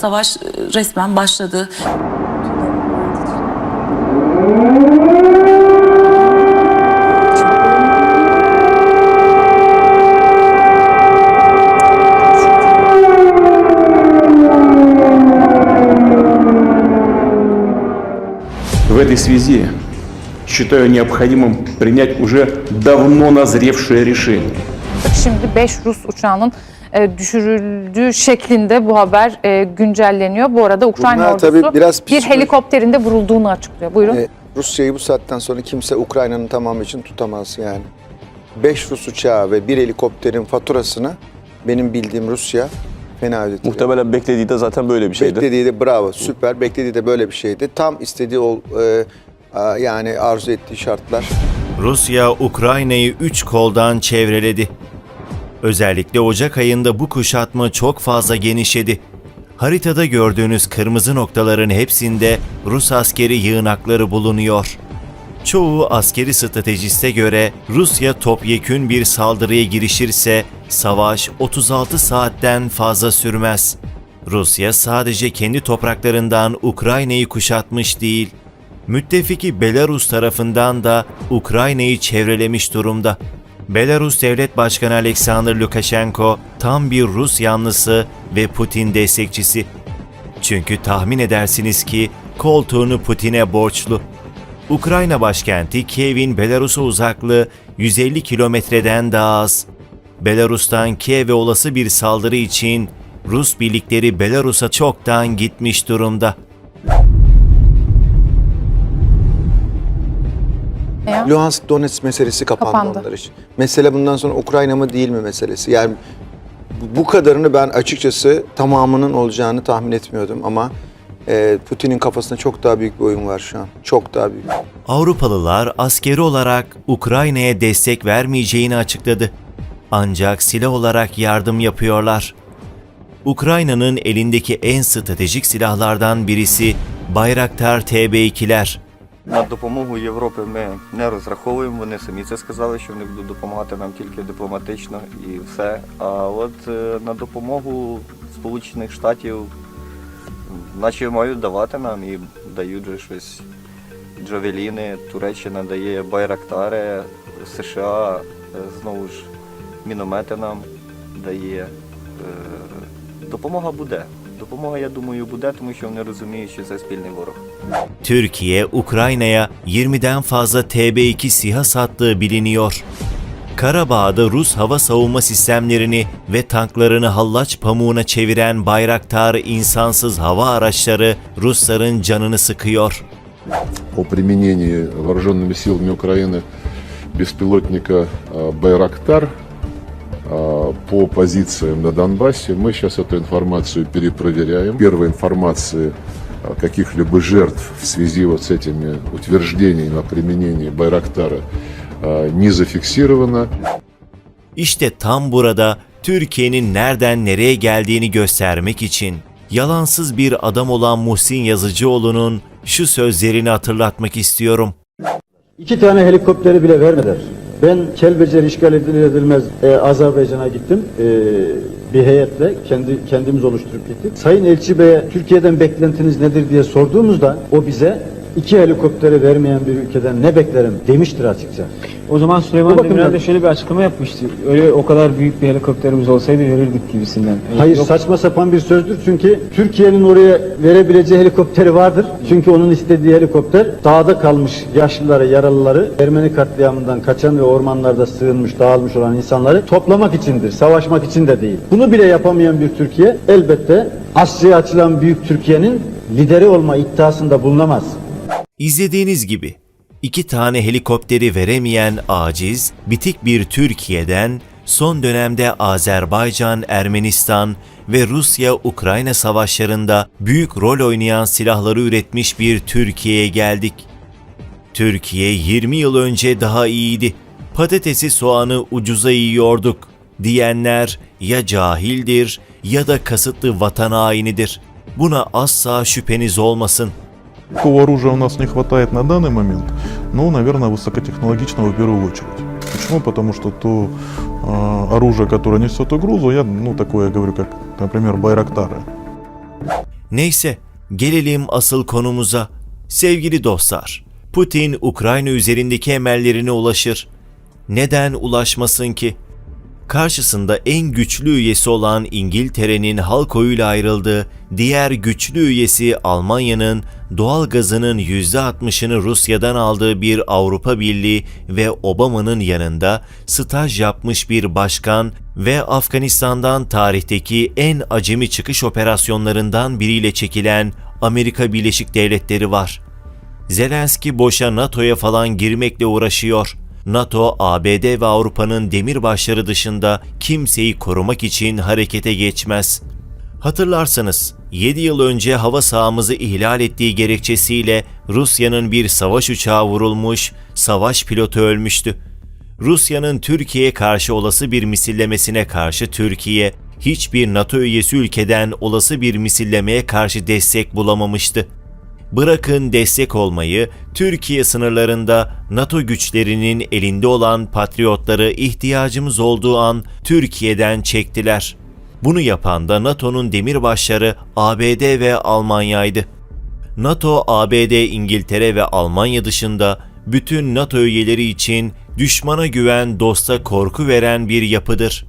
Savaş e, resmen başladı. В этой связи считаю необходимым принять уже давно назревшее решение. Şimdi 5 Rus uçağının düşürüldüğü şeklinde bu haber e, güncelleniyor. Bu arada Ukrayna Bunlar ordusu tabii biraz bir helikopterinde vurulduğunu açıklıyor. Buyurun. E, Rusya'yı bu saatten sonra kimse Ukrayna'nın tamamı için tutamaz yani. 5 Rus uçağı ve bir helikopterin faturasını benim bildiğim Rusya fena ödetiyor. Muhtemelen beklediği de zaten böyle bir şeydi. Beklediği de bravo, süper. Beklediği de böyle bir şeydi. Tam istediği ol, e, a- yani arzu ettiği şartlar. Rusya Ukrayna'yı üç koldan çevreledi. Özellikle Ocak ayında bu kuşatma çok fazla genişledi. Haritada gördüğünüz kırmızı noktaların hepsinde Rus askeri yığınakları bulunuyor. Çoğu askeri stratejiste göre Rusya topyekün bir saldırıya girişirse savaş 36 saatten fazla sürmez. Rusya sadece kendi topraklarından Ukrayna'yı kuşatmış değil, müttefiki Belarus tarafından da Ukrayna'yı çevrelemiş durumda. Belarus Devlet Başkanı Alexander Lukashenko tam bir Rus yanlısı ve Putin destekçisi. Çünkü tahmin edersiniz ki koltuğunu Putin'e borçlu. Ukrayna başkenti Kiev'in Belarus'a uzaklığı 150 kilometreden daha az. Belarus'tan Kiev'e olası bir saldırı için Rus birlikleri Belarus'a çoktan gitmiş durumda. Ya? Luhansk Donetsk meselesi kapandı, Kapandı. onlar için. Mesele bundan sonra Ukrayna mı değil mi meselesi. Yani bu- kadarını ben açıkçası tamamının olacağını tahmin etmiyordum ama e, Putin'in kafasında çok daha büyük bir oyun var şu an. Çok daha büyük. Avrupalılar askeri olarak Ukrayna'ya destek vermeyeceğini açıkladı. Ancak silah olarak yardım yapıyorlar. Ukrayna'nın elindeki en stratejik silahlardan birisi Bayraktar TB2'ler. На допомогу Європи ми не розраховуємо. Вони самі це сказали, що вони будуть допомагати нам тільки дипломатично і все. А от е, на допомогу Сполучених Штатів, наче мають давати нам і дають же щось. Джавеліни, Туреччина дає байрактари, США е, знову ж міномети нам дає. Е, Допомога буде. Допомога, я думаю, буде, тому що вони розуміють, що це спільний ворог. Türkiye, Ukrayna'ya 20'den fazla TB2 SİHA sattığı biliniyor. Karabağ'da Rus hava savunma sistemlerini ve tanklarını hallaç pamuğuna çeviren Bayraktar insansız hava araçları Rusların canını sıkıyor. о применении вооруженными силами Украины беспилотника а, «Байрактар» а, по позициям на Донбассе. Мы сейчас эту информацию перепроверяем. Первой информации а, каких-либо жертв в связи вот с этими утверждениями о применении «Байрактара» а, не зафиксировано. İşte tam burada Türkiye'nin nereden nereye geldiğini göstermek için yalansız bir adam olan Muhsin Yazıcıoğlu'nun şu sözlerini hatırlatmak istiyorum. İki tane helikopteri bile vermediler. Ben Kelbecer işgal edilir edilmez e, Azerbaycan'a gittim. E, bir heyetle kendi kendimiz oluşturup gittik. Sayın Elçi Bey'e Türkiye'den beklentiniz nedir diye sorduğumuzda o bize iki helikopteri vermeyen bir ülkeden ne beklerim demiştir açıkça. O zaman Süleyman bakımdan- Demirel de şöyle bir açıklama yapmıştı. Öyle o kadar büyük bir helikopterimiz olsaydı verirdik gibisinden. Hayır Yok, saçma sapan bir sözdür çünkü Türkiye'nin oraya verebileceği helikopteri vardır. Çünkü onun istediği helikopter dağda kalmış yaşlıları, yaralıları, Ermeni katliamından kaçan ve ormanlarda sığınmış, dağılmış olan insanları toplamak içindir, savaşmak için de değil. Bunu bile yapamayan bir Türkiye elbette Asya'ya açılan büyük Türkiye'nin lideri olma iddiasında bulunamaz. İzlediğiniz gibi iki tane helikopteri veremeyen aciz, bitik bir Türkiye'den son dönemde Azerbaycan, Ermenistan ve Rusya-Ukrayna savaşlarında büyük rol oynayan silahları üretmiş bir Türkiye'ye geldik. Türkiye 20 yıl önce daha iyiydi. Patatesi soğanı ucuza yiyorduk diyenler ya cahildir ya da kasıtlı vatan hainidir. Buna asla şüpheniz olmasın. Какого оружия у нас не хватает на данный момент? Ну, наверное, высокотехнологичного в первую очередь. Почему? Потому что то э, оружие, которое несет угрозу, я, ну, такое говорю, как, например, байрактары. Neyse, gelelim asıl konumuza. Sevgili dostlar, Putin Ukrayna üzerindeki emellerine ulaşır. Neden ulaşmasın ki? Karşısında en güçlü üyesi olan İngiltere'nin halk oyuyla ayrıldığı, diğer güçlü üyesi Almanya'nın doğal gazının %60'ını Rusya'dan aldığı bir Avrupa Birliği ve Obama'nın yanında staj yapmış bir başkan ve Afganistan'dan tarihteki en acemi çıkış operasyonlarından biriyle çekilen Amerika Birleşik Devletleri var. Zelenski boşa NATO'ya falan girmekle uğraşıyor. NATO, ABD ve Avrupa'nın demirbaşları dışında kimseyi korumak için harekete geçmez. Hatırlarsanız 7 yıl önce hava sahamızı ihlal ettiği gerekçesiyle Rusya'nın bir savaş uçağı vurulmuş, savaş pilotu ölmüştü. Rusya'nın Türkiye'ye karşı olası bir misillemesine karşı Türkiye, hiçbir NATO üyesi ülkeden olası bir misillemeye karşı destek bulamamıştı. Bırakın destek olmayı, Türkiye sınırlarında NATO güçlerinin elinde olan patriotları ihtiyacımız olduğu an Türkiye'den çektiler. Bunu yapan da NATO'nun demirbaşları ABD ve Almanya'ydı. NATO, ABD, İngiltere ve Almanya dışında bütün NATO üyeleri için düşmana güven, dosta korku veren bir yapıdır.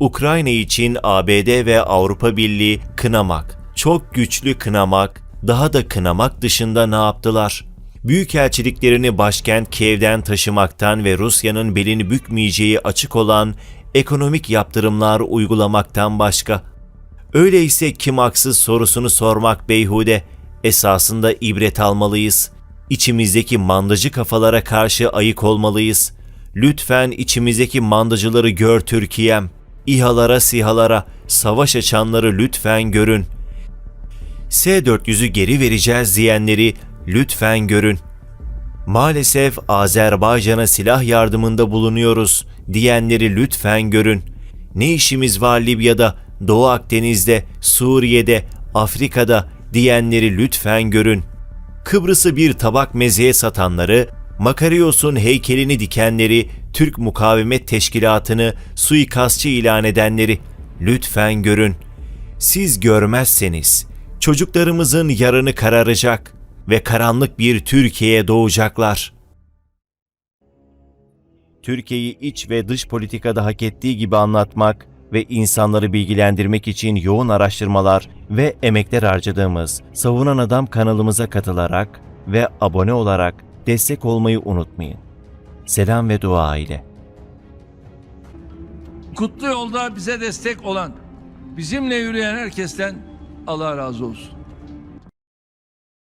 Ukrayna için ABD ve Avrupa Birliği kınamak, çok güçlü kınamak, daha da kınamak dışında ne yaptılar? Büyükelçiliklerini başkent Kiev'den taşımaktan ve Rusya'nın belini bükmeyeceği açık olan ekonomik yaptırımlar uygulamaktan başka. Öyleyse kim haksız sorusunu sormak beyhude. Esasında ibret almalıyız. İçimizdeki mandacı kafalara karşı ayık olmalıyız. Lütfen içimizdeki mandacıları gör Türkiye'm. İHA'lara sihalara, savaş açanları lütfen görün. S-400'ü geri vereceğiz diyenleri lütfen görün. Maalesef Azerbaycan'a silah yardımında bulunuyoruz diyenleri lütfen görün. Ne işimiz var Libya'da, Doğu Akdeniz'de, Suriye'de, Afrika'da diyenleri lütfen görün. Kıbrıs'ı bir tabak mezeye satanları, Makarios'un heykelini dikenleri, Türk Mukavemet Teşkilatı'nı suikastçı ilan edenleri lütfen görün. Siz görmezseniz çocuklarımızın yarını kararacak ve karanlık bir Türkiye'ye doğacaklar. Türkiye'yi iç ve dış politikada hak ettiği gibi anlatmak ve insanları bilgilendirmek için yoğun araştırmalar ve emekler harcadığımız Savunan Adam kanalımıza katılarak ve abone olarak destek olmayı unutmayın. Selam ve dua ile. Kutlu yolda bize destek olan, bizimle yürüyen herkesten Allah razı olsun.